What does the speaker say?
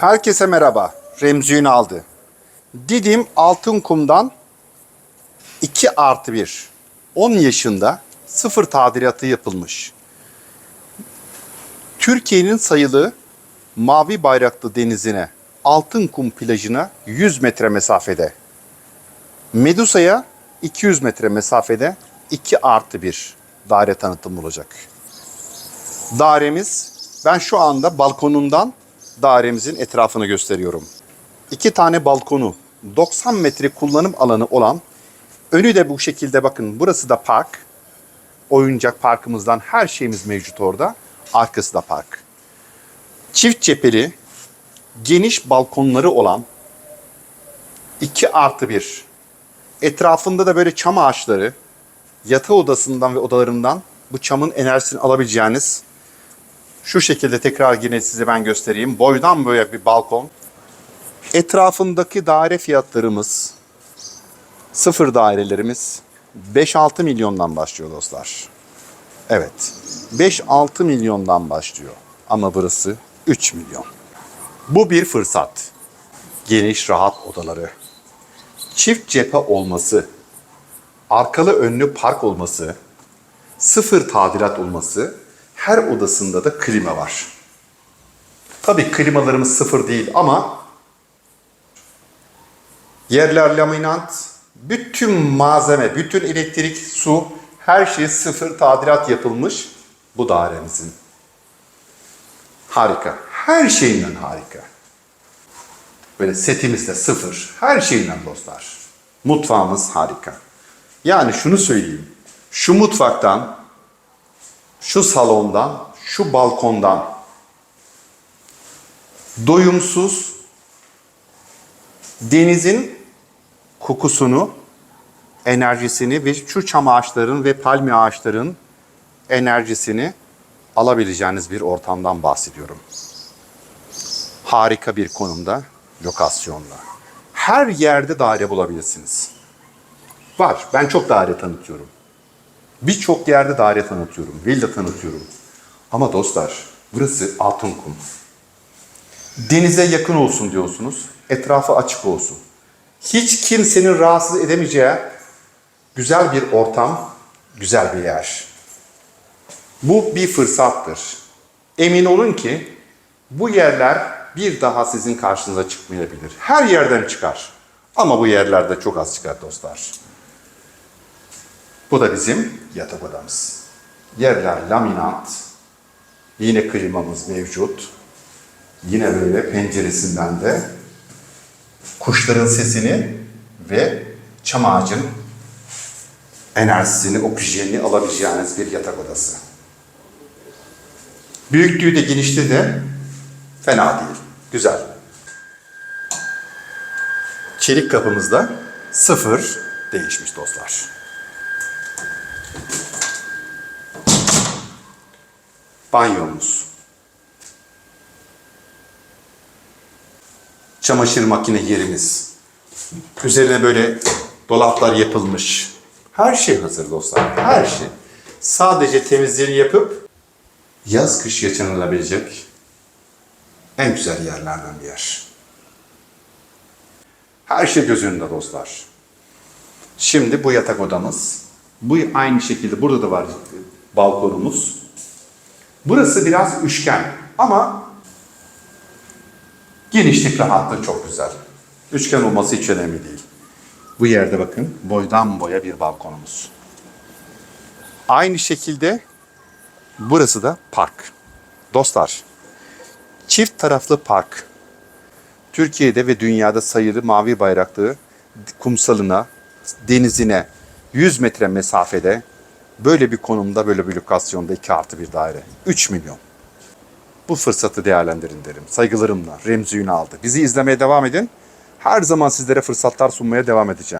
Herkese merhaba. Remzi Ünal'dı. Didim Altınkum'dan 2 artı 1. 10 yaşında sıfır tadilatı yapılmış. Türkiye'nin sayılı mavi bayraklı denizine Altınkum plajına 100 metre mesafede. Medusa'ya 200 metre mesafede 2 artı 1 daire tanıtımı olacak. Dairemiz ben şu anda balkonundan dairemizin etrafını gösteriyorum. İki tane balkonu, 90 metre kullanım alanı olan, önü de bu şekilde bakın burası da park. Oyuncak parkımızdan her şeyimiz mevcut orada. Arkası da park. Çift cepheli, geniş balkonları olan 2 artı 1. Etrafında da böyle çam ağaçları, yatı odasından ve odalarından bu çamın enerjisini alabileceğiniz şu şekilde tekrar yine size ben göstereyim. Boydan boya bir balkon. Etrafındaki daire fiyatlarımız, sıfır dairelerimiz 5-6 milyondan başlıyor dostlar. Evet, 5-6 milyondan başlıyor. Ama burası 3 milyon. Bu bir fırsat. Geniş rahat odaları. Çift cephe olması, arkalı önlü park olması, sıfır tadilat olması, her odasında da klima var. Tabii klimalarımız sıfır değil ama yerler laminant, bütün malzeme, bütün elektrik, su, her şey sıfır tadilat yapılmış bu dairemizin. Harika. Her şeyinden harika. Böyle setimiz de sıfır. Her şeyinden dostlar. Mutfağımız harika. Yani şunu söyleyeyim. Şu mutfaktan şu salondan, şu balkondan doyumsuz denizin kokusunu, enerjisini ve şu çam ağaçların ve palmiye ağaçların enerjisini alabileceğiniz bir ortamdan bahsediyorum. Harika bir konumda, lokasyonda. Her yerde daire bulabilirsiniz. Var. Ben çok daire tanıtıyorum. Birçok yerde daire tanıtıyorum, villa tanıtıyorum. Ama dostlar, burası Altınkum. Denize yakın olsun diyorsunuz, etrafı açık olsun. Hiç kimsenin rahatsız edemeyeceği güzel bir ortam, güzel bir yer. Bu bir fırsattır. Emin olun ki bu yerler bir daha sizin karşınıza çıkmayabilir. Her yerden çıkar. Ama bu yerlerde çok az çıkar dostlar. Bu da bizim yatak odamız. Yerler laminat. Yine klimamız mevcut. Yine böyle penceresinden de kuşların sesini ve çam ağacın enerjisini, oksijenini alabileceğiniz bir yatak odası. Büyüklüğü de genişliği de fena değil. Güzel. Çelik kapımızda sıfır değişmiş dostlar. Banyomuz. Çamaşır makine yerimiz. Üzerine böyle dolaplar yapılmış. Her şey hazır dostlar. Her şey. Sadece temizliğini yapıp yaz kış yaşanılabilecek en güzel yerlerden bir yer. Her şey göz önünde dostlar. Şimdi bu yatak odamız. Bu aynı şekilde burada da var balkonumuz. Burası biraz üçgen ama genişlik rahatlığı çok güzel. Üçgen olması hiç önemli değil. Bu yerde bakın boydan boya bir balkonumuz. Aynı şekilde burası da park. Dostlar, çift taraflı park. Türkiye'de ve dünyada sayılı mavi bayraklı kumsalına, denizine 100 metre mesafede böyle bir konumda, böyle bir lokasyonda 2 artı bir daire. 3 milyon. Bu fırsatı değerlendirin derim. Saygılarımla Remzi Ünal'dı. Bizi izlemeye devam edin. Her zaman sizlere fırsatlar sunmaya devam edeceğim.